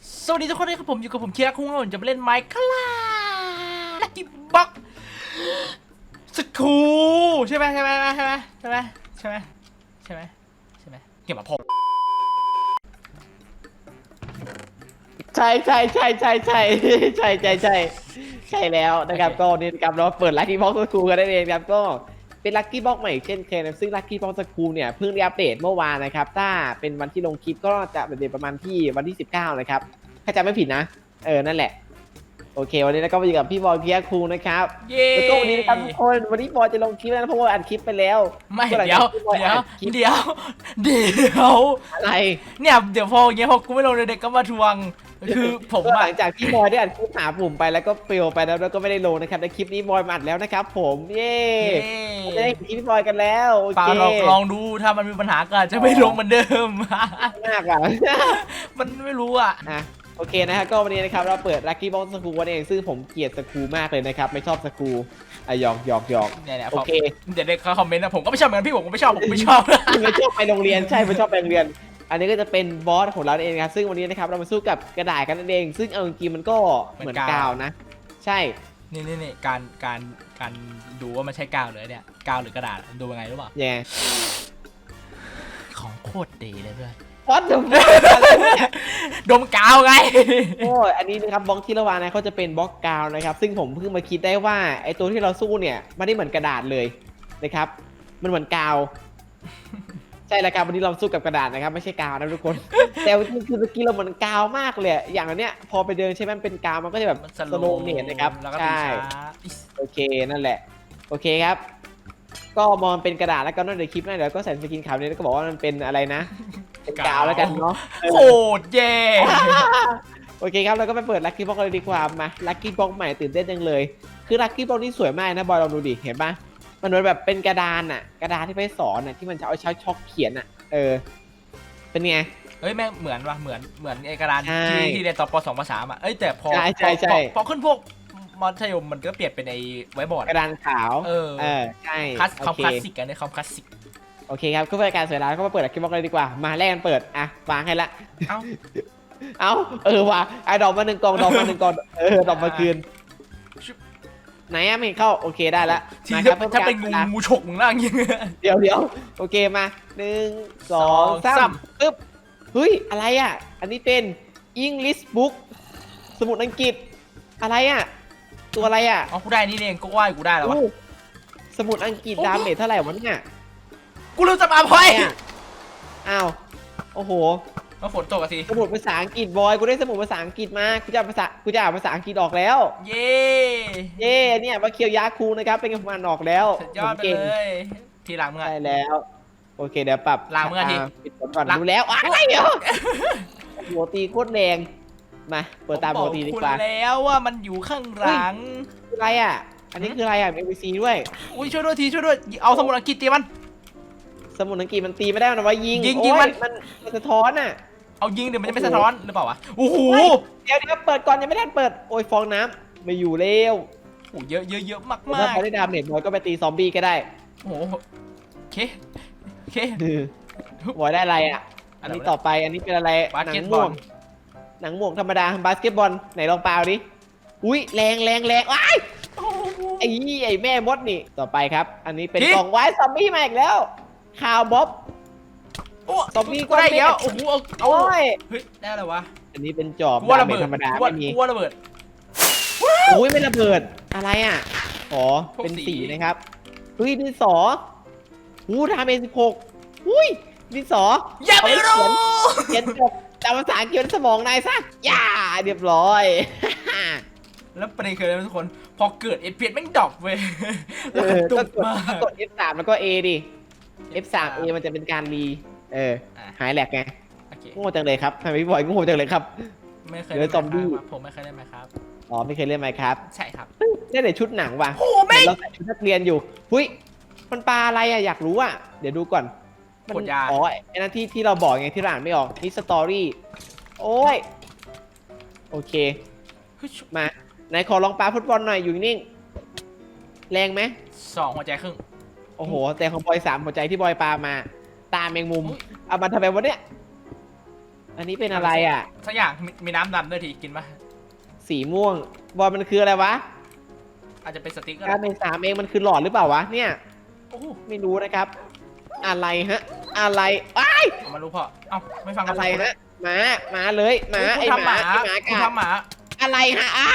สวัสดีทุกคนนะครับผมอยู่กับผมเคียร์คุ้งครับผมจะไปเล่นไมค์คลาลักกี้บ็อกสกูใช่ไหมใช่ไหมใช่ไหมใช่ไหมใช่ไหมใช่ไหมใช่ไหมเก็บมาพอใช่ใช่ใช่ใช่ใช่ใช่ใช่ใช่ใช่แล้วนะครับก็นี่นะครับเราเปิดไลัคกี้บ็อกสกูกันได้เองครับก็ เป็นลัคกี้บ็อกใหม่เช่นเคยนะซึ่งลัคกี้บ็อกสกูเนี่ยเพิ่งได้อัปเดตเมื่อวานนะครับ ถ้าเป็นวันที่ลงคลิปก็จะอัปเดตประมาณที่วันที่ 19 นะครับ ถ้าจำไม่ผิดนะ เออ นั่นแหละ โอเค วันนี้เราก็มาอยู่กับพี่บอยเพียร์คูนะครับเย้แล้วก็วันนี้นะครับทุกคนวันนี้บอยจะลงคลิปแล้วนะเพราะว่าอัดคลิปไปแล้วไม่ก็หลังเดี๋ยวจากที่บอยเดี๋ยวอัดคลิปเดี๋ยวเดี๋ยวอะไรเนี่ยเดี๋ยวพออย่างเงี้ยพอกูไม่ลงเด็กๆก็มาทวงคือผมก็หอะลังจากที่บอยได้อัดคลิปหาปุ่มไปแล้วก็เฟลไปแล้วแล้วก็ไม่ได้ลงนะครับในคลิปนี้บอยมาอัดแล้วนะครับ ผมเย้เย้จะได้เห็นคลิปพี่บอยกันแล้วโอเปล่าเคลองลองดูถ้ามันมีปัญหาก็อาจจะไม่ลงเหมือนเดิมมากอะมันไม่รู้อะอะ โอเคนะครับก็วันนี้นะครับเราเปิดลัคกี้บ็อกสกูวันเองซึ่งผมเกลียดสกูมากเลยนะครับ ไม่ชอบสกูอะหยอกหยอกหยอก เนี่ยเนี่ยโอพอเค เดี๋ยวเด็กเขาคอมเมนต์นะผมก็ไม่ชอบเหมือนกันพี่ผมก็ไม่ชอบผมไม่ชอบ ไม่ชอบไปโรงเรียนใช่ไม่ชอบไปโรงเรียน อันนี้ก็จะเป็นบอสของเราเองครับซึ่งวันนี้นะครับเรามาสู้กับกระดาษกันนั่นเอง ซึ่งเอาจริงๆมันก็เหมือนกาวนะ ใช่ นี่นี่นี่การการการดูว่ามันใช่กาวหรือเนี่ยกาวหรือ กระดาษดูยังไงรู้เปล่า แย่ของโคตรดีเลยเพื่อน วัดเดดมกาวไง โอ้ยอันนี้นะครับบล็อกที่ระวางนะเขาจะเป็นบล็อกกาวนะครับ ซึ่งผมเพิ่งมาคิดได้ว่าไอ้ตัวที่เราสู้เนี่ยไม่ได้เหมือนกระดาษเลยนะครับ มันเหมือนกาว ใช่แล้วครับวันนี้เราสู้กับกระดาษนะครับ ไม่ใช่กาวนะทุกคน แต่จริงๆคือสกิลเราเหมือนกาวมากเลยอะอย่างอันเนี้ยพอไปเดินใช่ไหมมันเป็นกาวมันก็จะแบบมันสโลว์เนตนะครับแล้วก็ตีใช่ช้าอิ๊สโอเคนั่นแหละ โอเคครับ ก็มองเป็นกระดาษแล้วก็นอกจากคลิปหนะเดี๋ยวก็ใส่สกินขาวนี้แล้วก็บอกว่ามันเป็นอะไรนะเป็นกาวแล้วกันเนาะเออโคตรเย่โอเคครับเราก็ไปเปิดลัคกี้บ็อกเลยดีกว่ามาลัคกี้บ็อกใหม่ตื่นเต้นจังเลย คือลัคกี้บ็อกนี่สวยมากนะบอยลองดูดิเห็นปะมันเหมือนแบบเป็นกระดานอะกระดานที่ไปสอนอะที่มันจะเอาใช้ช็อกเขียนอะเออ เป็นไงเฮ้ยแม่งเหมือนว่ะเหมือนเหมือนไอ้กระดานใช่ที่ที่เรียนตอนปสองปสามอะเอ้ยแต่พอใช่ใช่ใช่พอพอขึ้นพวก มัธยมมันก็เปลี่ยนเป็นไอ้ไว้บอร์ด กระดานขาว เออ เออ ใช่คลาสคอมโอเคคลาสสิกกันในคอมคลาสสิก โอเคครับก็เพื่อการเสียเวลาก็มาเปิดลัคกี้บ็อกเลยดีกว่า มาแรกกันเปิด อะ วางให้ละ เอ้า เอ้า เออว่ะไอ้ดอกมาหนึ่งกอง ดอกมาหนึ่งกอง เออ ดอกมาคืน ชุบ ไหนอะไม่เห็นเข้า โอเคได้ละทีมาคถ้ารับพื่อถ้าเป็นกงูรวลงูฉกมึงนั่งอยังเงี้ยเดี๋ยวเดี๋ยวโอเคมาหนึ่งสองสองสาสาม มปึ๊บเฮ้ย อะไรอะ อันนี้เป็น English book สมุดอังกฤษ อะไรอะ ตัวอะไรอะอ๋อกูได้นี่เองก็ว่ากูได้แล้ววะ อู้สมุดอังกฤษโอ้โห ดาเมจเท่าไหร่วะเนี่ยกูลืมจะมาพอยอะไรอะอ้าวโอ้โห มาฝนตกอะสิ สมุดภาษาอังกฤษบอยกูได้สมุดภาษาอังกฤษมากูจะอ่านภาษากูจะอ่านภาษาอังกฤษออกแล้วเย้เย่เนี่ยมาเคียวยาคูนะครับเป็นกำมันออกแล้วสุดยอดผมไปเก่งเลย ทีหลังมึงอะใช่แล้ว โอเคเดี๋ยวปรับล้างมือทีปิดผลก่อนล้างดูแล้วอ้าวเดี๋ยวหัวตีโคตรแรง มาเปิดตามปกติดีกว่าผมบอกคุณแล้วว่ามันอยู่ข้างหลังคืออะไรอะ อันนี้คืออะไรอะ MVC ด้วย อุ้ยช่วยด้วยทีช่วยด้วย เอาสมุดอังกฤษตีมัน สมุนอังกฤษมันตีไม่ได้มันเอาไว้ยิงยิงโอ้ยิงมัน มันมันสะท้อนอะ เอายิงเดี๋ยวมันจะไม่สะท้อนหรือเปล่าวะโอ้โหเดี๋ยวเดี๋ยวเปิดก่อนยังไม่ได้เปิดโอ้ยฟองน้ำไม่อยู่เร็วโอ้โหเยอะเยอะเยอะมากถ้ามากพอได้ดาเมจบอยก็ไปตีซอมบี้ก็ได้โอ้โหโอเคโอเค บอยได้อะไรอะ อันนี้ต่อไปอันนี้เป็นอะไรบาสหนัเกตงบม่อวลง หนังม่วงธรรมดาบาสเกตบอลไหนลองเปล่าดิอุ้ยแรงแรงแรงว้ายโอ้โหไอ้ไอ้แม่มดนี่ต่อไปครับ อันนี้เป็นพี่กล่องไว้ซอมบี้มาอีกแล้วข่าวบ๊อบโอ้ซอมบี้ก็ได้ก้อนเมฆแล้วโอ้โหเอาเอาโอ้ยเฮ้ยได้แล้ววะอันนี้เป็นจอบกูว่าดาระเมเบิจดธรรมดากูว่าไม่มีกูว่าระเบิดอุ้ยไม่ระเบิดอะไรอะอ๋อพวกเป็นสีสีนะครับอุ้ยดินสออู้ดาเมจสิบหกอุ้ยดินสออย่าไปรู้เขียนจบ จำภาษาอังกฤษในสมองนายซะย่าเรียบร้อย แล้วประเด็นคืออะไรรู้ทุกคน พอเกิดเอฟเพียแม่งดรอปเว้ยเอแล้วอตุก็กกดมาก ก็กด F3 แล้วก็ A ดิ F3 A มันจะเป็นการรีเอออะ หายแหลกไงโอเคโง่จังเลยครับทำไมพี่บอยโง่จังเลยครับ ไม่เคยเหลือซอมบี้ ครับผมไม่เคยเล่นไหมครับ อ๋อไม่เคยเล่นไหมครับใช่ครับได้แต่ชุดหนังว่ะโอ้โหแม่งเราใส่ชุดนักเรียนอยู่หุยมันปลาอะไรอะอยากรู้อะเดี๋ยวดูก่อน มันกดยา อ๋อไอ้นั่นที่ที่เราบอกไงที่เราอ่านไม่ออกนี่สตอรี่ โอ้ย โอเค เฮ้ยมาไหนขอลองปลาฟุตบอลหน่อยอยู่นิ่ง แรงไหม สองหัวใจครึ่ง โอ้โห แต่ของบอยสามหัวใจที่บอยปลามา ตาแมงมุม อุ๊ย เอามาทำไมวะเนี่ยเอันนี้เป็นอะไรอะ สักอย่างมีมีน้ำดำด้วยทีกินปะสีม่วง บอลมันคืออะไรวะอาจจะเป็นสติ๊กก็การได้เป็นสามเองมันคือหลอดหรือเปล่าวะเนี่ย โอ้โหไม่รู้นะครับ อะไรฮะ อะไรอ้ายเอามารู้พอเอ้าไม่ฟังอะไรฮะหมาหมาเลยหมาไอ้ไอ้ทำหหมามาไอ้หมาคุณกัดทำหมา อะไรฮะอ้า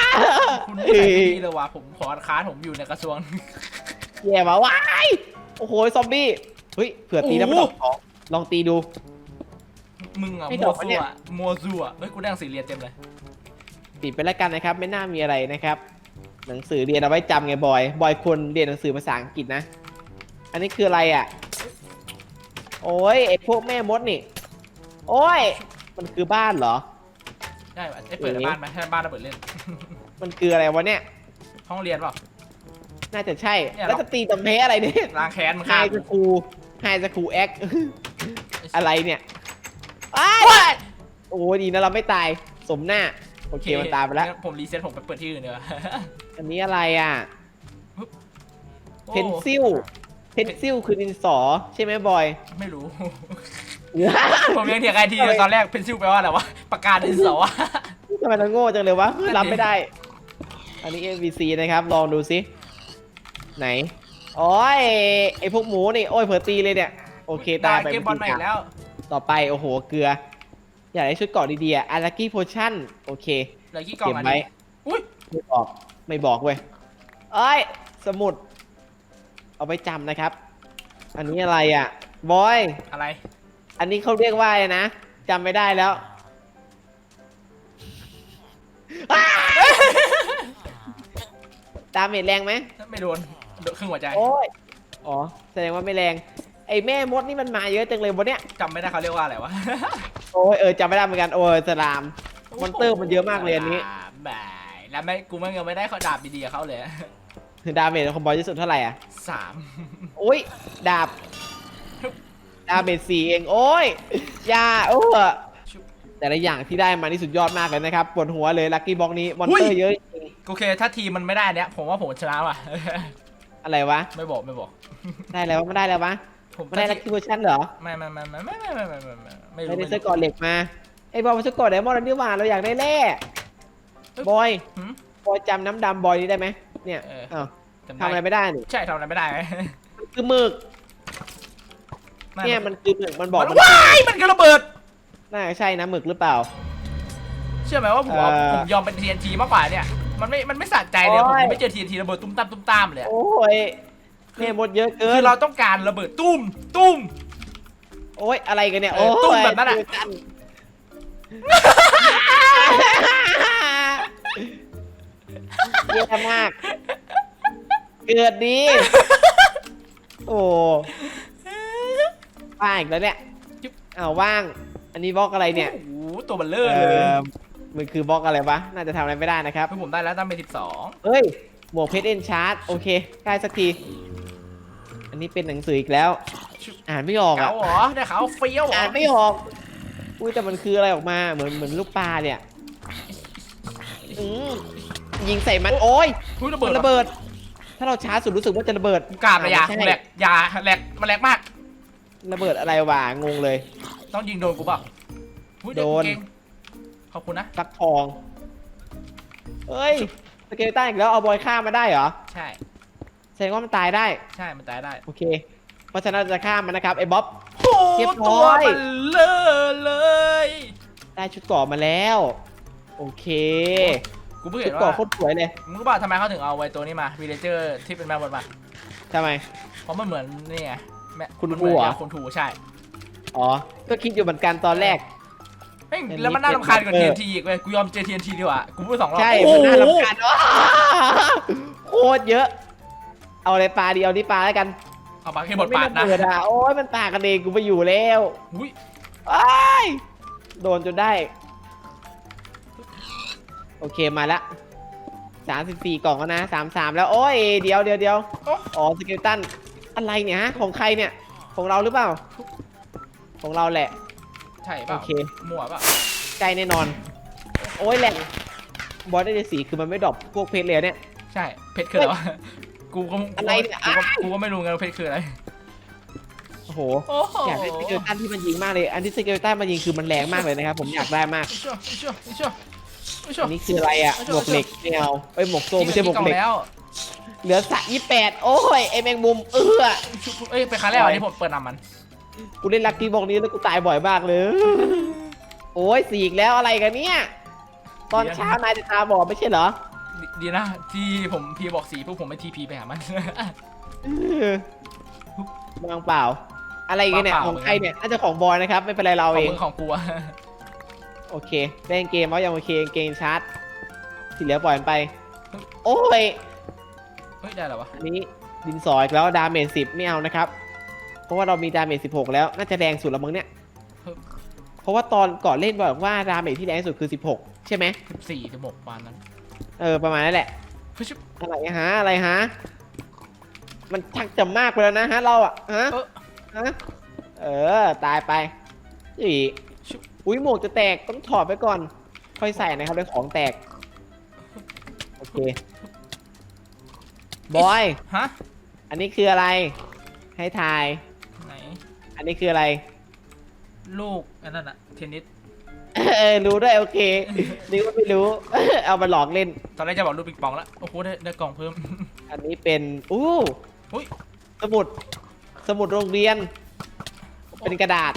คุณไม่ใส่ดีเลยว่ะผมขอค้านผมอยู่ในกระทรวง แย่มาว้ายโอ้โหซอมบี้เฮ้ยเผื่อตีแล้วมันโอ้ดโหอกของลองตีดู มึงอะไม่มัดวอกวะซัเนี่วย มัวซัวเฮ้ยกูได้หนังสือเรียนเต็มเลย ปิดไปแล้วกันนะครับ ไม่น่ามีอะไรนะครับ หนังสือเรียนเอาไว้จำไงบอย บอยควรเรียนหนังสือภาษาอังกฤษนะ อันนี้คืออะไรอะ โอ้ยไอพวกแม่มดนี่ โอ้ย มันคือบ้านเหรอ ได้ปะไอ้เปิดในบ้านไหมให้บ้านเราเปิดเล่น มันคืออะไรวะเนี่ย ห้องเรียนเปล่า น่าจะใช่ เนี่ยแล้วจะตีตำเพอะไรเนี่ยล้างแค้นมึงไฮฆ่าสกูคูไฮสคูแอค อะไรเนี่ยอ้ายว้ายโอ้ยดีนะเราไม่ตาย สมหน้า โอเคมันตายไปแล้ว งั้นผมรีเซ็ตผมไปเปิดที่อื่นเนีกว่ยอันนี้อะไรอะโอ้เพนซิล เพนซิลคือดินสอใช่ไหมบอย ไม่รู้ ผมยังเถียงไอทีเลยตอนแรกเพนซิลแปลว่าอะไรวะปากกาดินสอทำไมเราโง่จังเลยวะนั่นดิรับไม่ได้ อันนี้ MVC นะครับ ลองดูสิ ไหนโอ้ยไอพวกหมูนี่โอ้ยเผลอตีเลยเนี่ย โอเคตายไปเกมบอลใหม่อีกแล้ว ต่อไปโอ้โหเกลือ อยากได้ชุดเกราะดีๆอะอารากี้โพชั่นโอเคเหลือกี่กล่องเก็บอันไว้นี้อุ้ยไม่บอกไม่บอกเว้ยเอ้ยสมุด เอาไปจำนะครับ อันนี้อะไรอะ บอย อะไรอันนี้เขาเรียกว่าอะไรนะจำไม่ได้แล้วอ้าดาเมจแรงไหม ไม่โดนโดนครึ่งหัวใจโอ้ย อ๋อ แสดงว่าไม่แรง ไอ้แม่มดนี่มันมาเยอะจังเลยบนเนี้ย จำไม่ได้เขาเรียกว่าอะไรวะโอ้ยเออจำไม่ได้เหมือนกัน โอ้ยสลาม มอนเตอร์มันเยอะมากเลยอันนี้บายแล้วไม่กูไม่ยังไม่ได้เขาดาบดีๆกับเขาเลยดาเมจของบอยที่สุดเท่าไหร่อะ สามโอ้ยดาบ ดาเมจสี่เองโอ้ยอยาโอ้ยชุบ แต่ละอย่างที่ได้มานี่สุดยอดมากเลยนะครับปวดหัวเลยลัคกี้บ็อกนี้มอนเตออุ้ร์ยเยอะจริงโอเค ถ้าทีมมันไม่ได้เนี้ยผมว่าผมชนะว่ะ อะไรวะ ไม่บอกไม่บอก ได้แล้วไม่ได้แล้ววะผมไม่ได้ลัคกี้โพชั่นเหรอไม่ไม่ไม่ไม่ไม่ไม่ไม่ไม่ไม่ไม่ไม่รู้ไม่ได้ไม่เสื้อรู้เกอเหล็กมาไอ้บอยมาเสื้อเกอไดมอนด์แล้วนี่หว่าเราอยากได้แร่บอยหืม บอยจำน้ำดำบอยนี้ได้ไหมเนี่ยเอออ้าว จำทำอะไรได้ไม่ได้นี่ใช่ทำอะไรไม่ได้ไหมมันคือหมึกเนี่ยมันคือหมึกมันบอกมันมันว้ายมันกระเบิด น่าจะใช่นะหมึกหรือเปล่า เชื่อไหมว่าผมเอาเอ่อผมยอมเป็น TNT มากกว่าเนี่ย มันไม่ มันไม่สะใจเลยโอ้ผมย ยังไม่เจอ TNT ระเบิดตุ้มตามตุ้มตามเลยอะโอ้ยแม่มดเยอะเกิคืนอเราต้องการระเบิดตุ้มตุ้ม โอ้ยอะไรกันเนี่ยเอโอ้อยตุ้มแบบนั้นอะเจอกันเยอะมาก เกิดดี โอ้ว่างอีกแล้วเนี่ยอ้าวว่าง อันนี้บล็อกอะไรเนี่ย โอ้โหตัวเบัลเลอเอร์เลยอมันคือบล็อกอะไรวะ น่าจะทำอะไรไม่ได้นะครับเพื่อผมได้แล้วตั้งเป็นสิบสองเฮ้ย หมวกเพชรเอ็นชาร์ดโอเค ได้สักที อันนี้เป็นหนังสืออีกแล้ว อ่านไม่ออกเขาอะเหรอได้เขาเฟี้ยวเหรออ่านไม่ออก อุ้ยแต่มันคืออะไรออกมา เหมือนเหมือนลูกปลาเนี่ยอืมยิงใส่มัน โอ้ยอุ้ยระมัเบิดนเหรระอเบิด ถ้าเราช้าสุดรู้สึกว่าจะระเบิดกูกราบเลยอยาอ่ไม่ใช่แหลกอยาแหลกมันแหลกมาก ระเบิดอะไรวะงงเลย ต้องยิงโดนกูเปล่าอุ้ยเดี๋ยวโดกูนเก่งขอบคุณนะ ฟักทองเฮ้ยสเกลตันอีกแล้วเอาบอยฆ่ามาได้เหรอใช่ แสดงว่ามันตายได้ ใช่มันตายได้ โอเค เพราะฉะนั้นเราจะฆ่ามันนะครับไอ้บ๊อบ โอ้เรียบร้ตัอวยมันเลอะเลย ได้ชุดเกราะมาแล้ว โอเค กูเพิ่งชุเห็ดนเกราะว่าโคตรสวยเลยมึงรู้ป่ะทำไมเขาถึงเอาไว้ตัวนี้มาวีเลเจอร์ที่เป็นแมวบนมาทำไม เพราะมันเหมือนนี่ไงแม่คุณมันครูเหรอมืนคุณถูใช่อ๋อ ก็คิดอยู่เหมือนกันตอนแรก เฮ้ยอันนี้แล้วมันน่ารำคาญกว่าเออ TNT อีกเว้ยกูยอมเจอ TNT ดีกว่ากูพูดสองรอบใช่โอ้มันโห น่ารำคาญว้าโคตรเยอะ เอาอะไรปลาดีเอานี่ปลาแล้วกันเอาปากให้บทปาดมันะไม่รเบิดอะโอ้ยมันปากันเองกูไปอยู่แล้วอุ้ยอ้ายโดนจนได้โอเคมาละสามสิบสี่กล่องแล้วนะสามสามแล้ว โอ้ย เดี๋ยวเดี๋ยวเดี๋ยวโอ้อ๋อสเกลตัน อะไรเนี่ยฮะ ของใครเนี่ย ของเราหรือเปล่า ของเราแหละ ใช่เปโอล่าเค มั่วเปล่าใจแน่นอน โอ้ยแหละ บอสได้ในสีคือมันไม่ดรอปพวกเพชรเลยเนี่ย ใช่ เพชรคืออะไรวะกูก็อะไรเนี่ยกูก็กูก็ไม่รู้ไงว่าเพชรคืออะไรโอ้โหโอ้โห อยากได้สเกลตันที่มันยิงมากเลย อันที่สเกลตันมันยิงคือมันแรงมากเลยนะครับ ผมอยากได้มาก อิชัวอิชัวอิชัวอิชัวอันนี้คืออะไรอะเอาหเถมอะวกเหล็กไม่เอาเอ้ยหมวกโซ่ไม่ใช่หมวกเหล็ก แล้วเหลือสักยี่แปดโอ้ยไอแมงมุมเออเอ้ยเป็นครั้งแรกเหรอที่ผมเปิดนำมันกูเล่นลักกี้บอกนี้แล้วกูตายบ่อยมากเลย โอ้ยสีอีกแล้วอะไรกันเนี่ย ตอนเช้านายจะตาบอดไม่ใช่เหรอดีดีนะ ที่ผมพีบอกสีพวกผมไม่ทีพีไปหามัน เออวางเปล่า อะไรกันเนี่ยเปล่าของใครเนี่ยน่าจะของบอยนะครับ ไม่เป็นไรเราของเองมึงของกูอะ โอเคเล่นเกมแล้วยังโอเคเกมชาร์จที่เหลือปล่อยมันไป โอ้ยเฮ้ย ได้เหรอวะอันนี้ดินสออีกแล้วดาเมจสิบไม่เอานะครับ เพราะว่าเรามีดาเมจสิบหกแล้วน่าจะแรงสุดแล้วมั้งเนี่ย เพราะว่าตอนก่อนเล่นบอกว่าดาเมจที่แรงสุดคือ16ใช่ไหมสิบสี่สิบหกวันนั้นเออประมาณนั้นแหละเฮ้ยชุบอะไรฮะอะไรฮะมันชักจะมากไปแล้วนะฮะเราอะฮะเออฮะเออตายไปอีชุบ อุ้ยหมวกจะแตกต้องถอดไปก่อน ค่อยใส่นะครับเดี๋ยวของแตก โอเค บอย ฮะ อันนี้คืออะไร ให้ทาย ไหน อันนี้คืออะไร ลูกอันนั้นอะเทนนิส เออรู้ด้วยโอเคนึกว่าไม่รู้ เอามาหลอกเล่น ตอนแรกจะบอกลูกปิงปองแล้ว โอ้โห ได้ได้กล่องเพิ่ม อันนี้เป็น อู้ อุ้ย สมุด สมุดโรงเรียน เป็นกระดาษ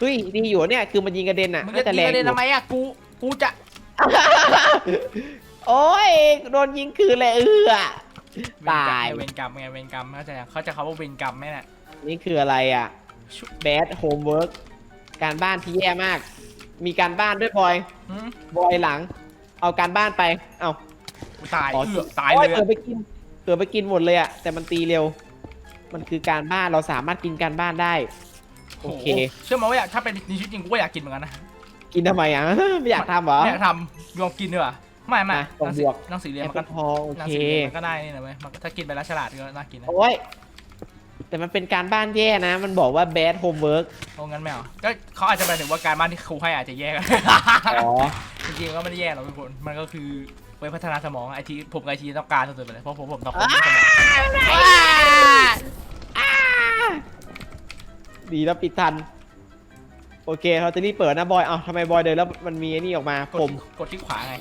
เฮ้ยดีอยู่เนี่ยคือมันยิงกระเด็นอะมึงน่าจะจะยิแรงงประเด็นอยู่ทำไมอะกูกูจะโอ้ยโดนยิงคืนเลยเออตายเวรกรรมไงเวรกรรมเข้าใจยังเขาใจะเขาว่าเวรกรรมไหมน่ะนี่คืออะไรอะชุบ bad homework การบ้านที่แย่มาก มีการบ้านด้วยบอยหืมบอยหลัง เอาการบ้านไปเอา กูตายอ๋อ เอือกตายโอ้เลยเผื่อะอไปกินเผื่อไปกินหมดเลยอะแต่มันตีเร็ว มันคือการบ้านเราสามารถกินการบ้านได้ โอเค เชื่อไหมว่าอยากถ้าเป็นในชีวิตจริงกูก็อยากกินเหมือนกันนะกินทำไมอะ ไม่อยากทำเหรอ ไม่อยากทำยอมกินดีกว่าไม่ไม่อะหนังสืบวกหนังสือเรียนแอปมันเปิก็ลทองโอหนังเคสือเรียนมันก็ได้นี่นะเว้ยมันก็ถ้ากินไปแล้วฉลาดก็น่ากินนะโอ้ยแต่มันเป็นการบ้านแย่นะ มันบอกว่า bad homework โอ้งั้นไม่เอาก็เขาอาจจะหมายถึงว่าการบ้านที่ครูให้อาจจะแย่กันอ๋อ จริงๆก็ไม่ได้แย่หรอกทุกคน มันก็คือไว้พัฒนาสมองไอทีผมกับไอทีต้องการสุดๆไปเลยเพราะผมผมต้องคนที่สมอง ดีแล้วปิดทัน โอเคเราจะรีบเปิดนะบอยเอ้าทำไมบอยเดินแล้วมันมีไอ้นี่ออกมากผดมกดที่ขวาไง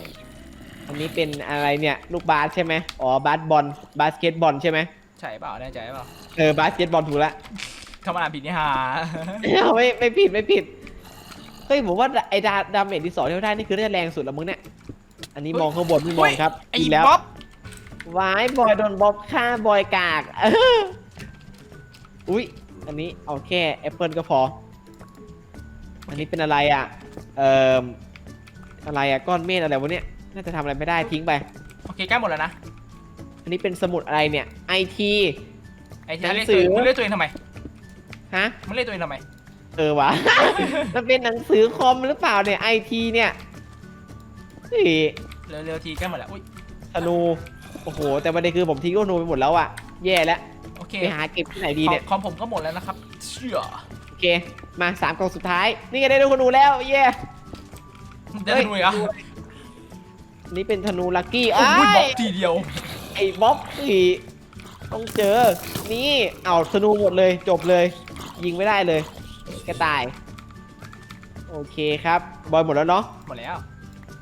อันนี้เป็นอะไรเนี่ย ลูกบาสใช่ไหมอ๋อบาสบอลบาสเกตบอลใช่ไหมใช่เปล่าแน่ใจเปล่าเออบาสเกตบอลถูกละคำว่าอ่านผิดนี่ฮะไม่ไม่ผิดไม่ผิดเฮ้ยผมว่าไอ้ดาดาเมจที่สองที่เราได้นี่คือได้แรงสุดแล้วมึงเนี่ยอันนี้มองข้างบนพี่มองครับไอ้อีกแล้วบ๊อบวายบอยโดนบ๊อบฆ่าบอยกากเอออุ้ย อันนี้เอาแค่แอปเปิลก็พอ อันนี้เป็นอะไรอะ เอ่ออะไรอะก้อนเมฆอะไรวะเนี่ย น่าจะทำอะไรไม่ได้ทิ้งไป โอเคใกล้หมดแล้วนะอันนี้เป็นสมุดอะไรเนี่ยไอที ไอทีหนังเรียกสืตัวอ เองมึงเรียกตัวเองทำไมฮะ มึงเรียกตัวเองทำไมเออวะ มันเป็นหนังสือคอมหรือเปล่าเนี่ยไอทีเนี่ยเฮ้ยเร็วๆทีใกล้หมดแล้วอุ้ยธนู โอ้โห แต่ประเด็นคือผมทิ้งธนูไปหมดแล้วอะแย่แล้วโอ เคไปหาเก็บที่ไหนดีเนี่ยคอมผมก็หมดแล้วนะครับ เชื่อ โอเค มาสามกล่องสุดท้าย นี่ไงได้ธนูแล้วเย่เดี๋ยวดูอีกอะนี่เป็นธนูลักกี้โอ้อ้ายบ๊อบทีเดียว ไอ้บ๊อบอีต้องเจอ นี่เอาธนูหมดเลยจบเลย ยิงไม่ได้เลยกระต่าย โอเคครับ บอยหมดแล้วเนาะ หมดแล้ว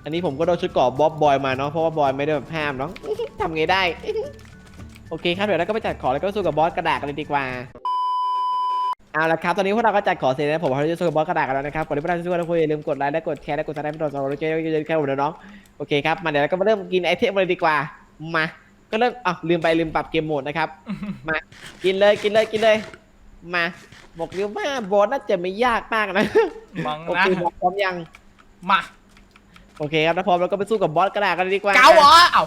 อันนี้ผมก็โดนชุดเกราะบ๊อบบอยมาเนาะ เพราะว่าบอยไม่ได้แบบห้ามเนาะ ทำไงได้ โอเคครับเดี๋ยวเราก็ไปจัดของแล้วก็สู้กับบอสกระดาษกันเลยดีกว่าเอาละครับตอนนี้พวกเราก็จัดของเสร็จแล้วผมพร้อมที่จะสู้กับบอสกระดาษกันแล้วนะครับก่อนที่พวกเราจะสู้กันทุกคนอย่าลืมกดไลค์และกดแชร์และกดซับสไครป์ให้เราสองคนด้วยเจ๊เจ๊แค่หมดแล้วน้องโอเคครับมาเดี๋ยวเราก็มาเริ่มกินไอเทมกันเลยดีกว่ามาก็เริ่มอะลืมไปลืมปรับเกมโหมดนะครับมากินเลยกินเลยกินเลย มาบอกเลยว่าบอสน่าจะไม่ยากมากนะมังโอนะเคบอสพร้อมยังมา โอเคครับถ้าพร้อมเราก็ไปสู้กับบอสกระดาษกันเลยดีกว่าเกาเหรอเอ้า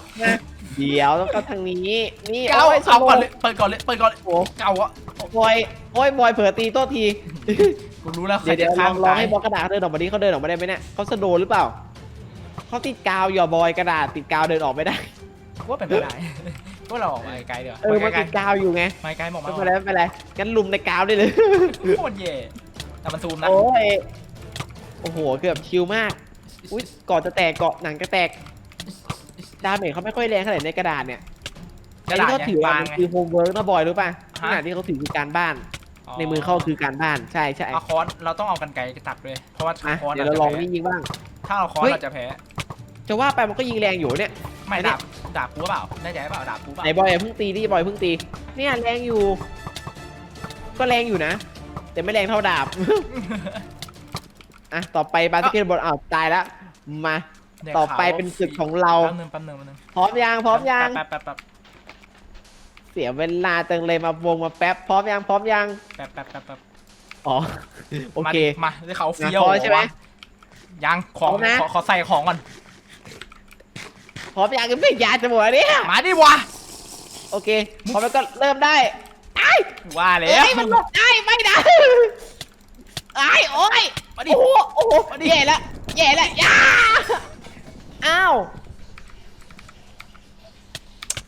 เดี๋ยวต้องเข้าทางนี้ นี่เกาโอ้ยเอาก่อนสโเลยเปิดก่อนเลยเปิดก่อนเลยโอ้เกาอะบอยโอ้ยบอยเผื่อตีโต้ทีกูรู้แล้วใครเดี๋ยวเดี๋ยวลจะข้าอมงลองตายให้บอสกระดาษเขาเดินออกมาดิเขาเดินออกมาได้ไหมเนี่ยเขาสะโดนหรือเปล่าเขาติดกาวอย่าบอยกระดาษติดกาวเดินออกไม่ได้ว่าเป็นไปได้ว่าเราออกไปไกลเดี๋ยวเออมันไกลติดกาวอยู่ไงๆไม่ไกลบอกมาไม่เป็นไรไม่เป็นไรงั้นลุมในกาวได้เลย โคตรเย่แต่มันซูมนะโอ้ยโอ้โหเกือบชิลมาก อุ้ยเกาะจะแตกเกาะหนังจะแตกดาเมจเขาไม่ค่อยแรงเท่าไหร่ในกระดาษเนี่ยกระดาษอันนี้เขาถือว่าบางมันไงคือโฮมเวิร์กนะบอยรู้ป่ะขฮะนาดที่เขาถือคือการบ้านอ๋อในมือเข้าคือการบ้านใช่ใช่เอาค้อนเราต้องเอากันไกรตัดด้วยเพราะว่าอะค้อนเดี๋ยวเราเราจะลองแพ้นี่ยิงบ้าง ถ้าเราค้อนเฮ้ยเราจะแพ้จะว่าไปมันก็ยิงแรงอยู่เนี่ยไม่อันนี้ดาบดาบกูเปล่าได้ใจเปล่าดาบกูเปล่าไหนบอยอย่าเพิ่งตีดิบอยเพิ่งตี เนี่ยแรงอยู่ ก็แรงอยู่นะ แต่ไม่แรงเท่าดาบ อะต่อไปบาสเกตบอลอ้าวตายแล้วมาได้ต่อข่าวไปว่าเป็นศึกของเรา แป๊บนึงแป๊บนึงแป๊บนึงพร้อมยังพร้อมยังแป๊บแป๊บแป๊บเสียเวลาจังเลยมาวงมาแป๊บพร้อมยังพร้อมยังแป๊บแป๊บแป๊บแป๊บอ๋อโอเค มามาได้เขาวเฟี้ยวพอใช่ไหมวะยังของพร้อมนะ ขอขอใส่ของก่อนพร้อมยังไม่ยาจะหมดเนี่ยมาดิวะโอเคพร้อมแล้วก็เริ่มได้ไอ้ว่าแล้เอ้วยมันหลบได้ไม่ได้ไอ้โอ้ย มาดิโอ้โหโอ้โหมาดิแย่แล้วแย่แล้วย่าอ้าว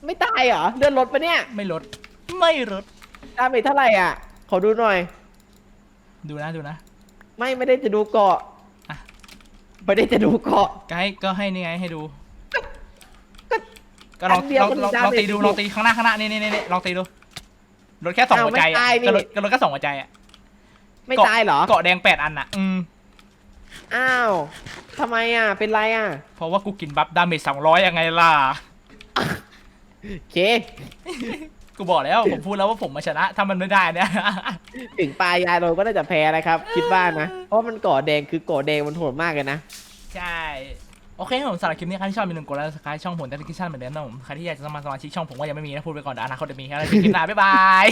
ไม่ตายเหรอเลื่อนรถปะเนี่ยไม่ลด ไม่ลด ดาเมจเท่าไหร่อะ ขอดูหน่อย ดูนะดูนะ ไม่ไม่ได้จะดูเกาะอะ ไม่ได้จะดูเกาะก็ให้ก็ให้นี่ไงให้ดู ก็ก็ลองอันเดียวลองก็มีลองดาลองเมจตีดูอยู่ลองตีข้างหน้าข้างหน้านี่นี่นี่ลองตีดูลดแค่สองอ้าวหัวใจไม่อะตายนี่ก็ลดก็ลดแค่สองหัวใจอะ ไม่เกาะตายเหรอ เกาะแดงแปดอันอะ อืม อ้าวทำไมอะ เป็นไรอะ เพราะว่ากูกินบัฟดาเมจสองร้อยยังไงล่ะ โอเค กูบอกแล้ว ผมพูดแล้วว่าผมมาชนะ ถ้ามันไม่ได้เนี่ย ถึงปลายาโดนก็น่าจะแพ้นะครับ คิดว่านะ เพราะมันเกาะแดงคือเกาะแดงมันโหดมากเลยนะ ใช่ โอเคครับผมสำหรับคลิปนี้ใครที่ชอบมีหนึ่งกดไลค์สกายช่องผมแต่ที่ชั่นเหมือนเดิมนะผมใครที่อยากจะสมัครสมาชิกช่องผมก็ยังไม่มีนะพูดไปก่อนเดี๋ยวอนาคตจะมีแค่ในคลิปหน้าบ๊ายบาย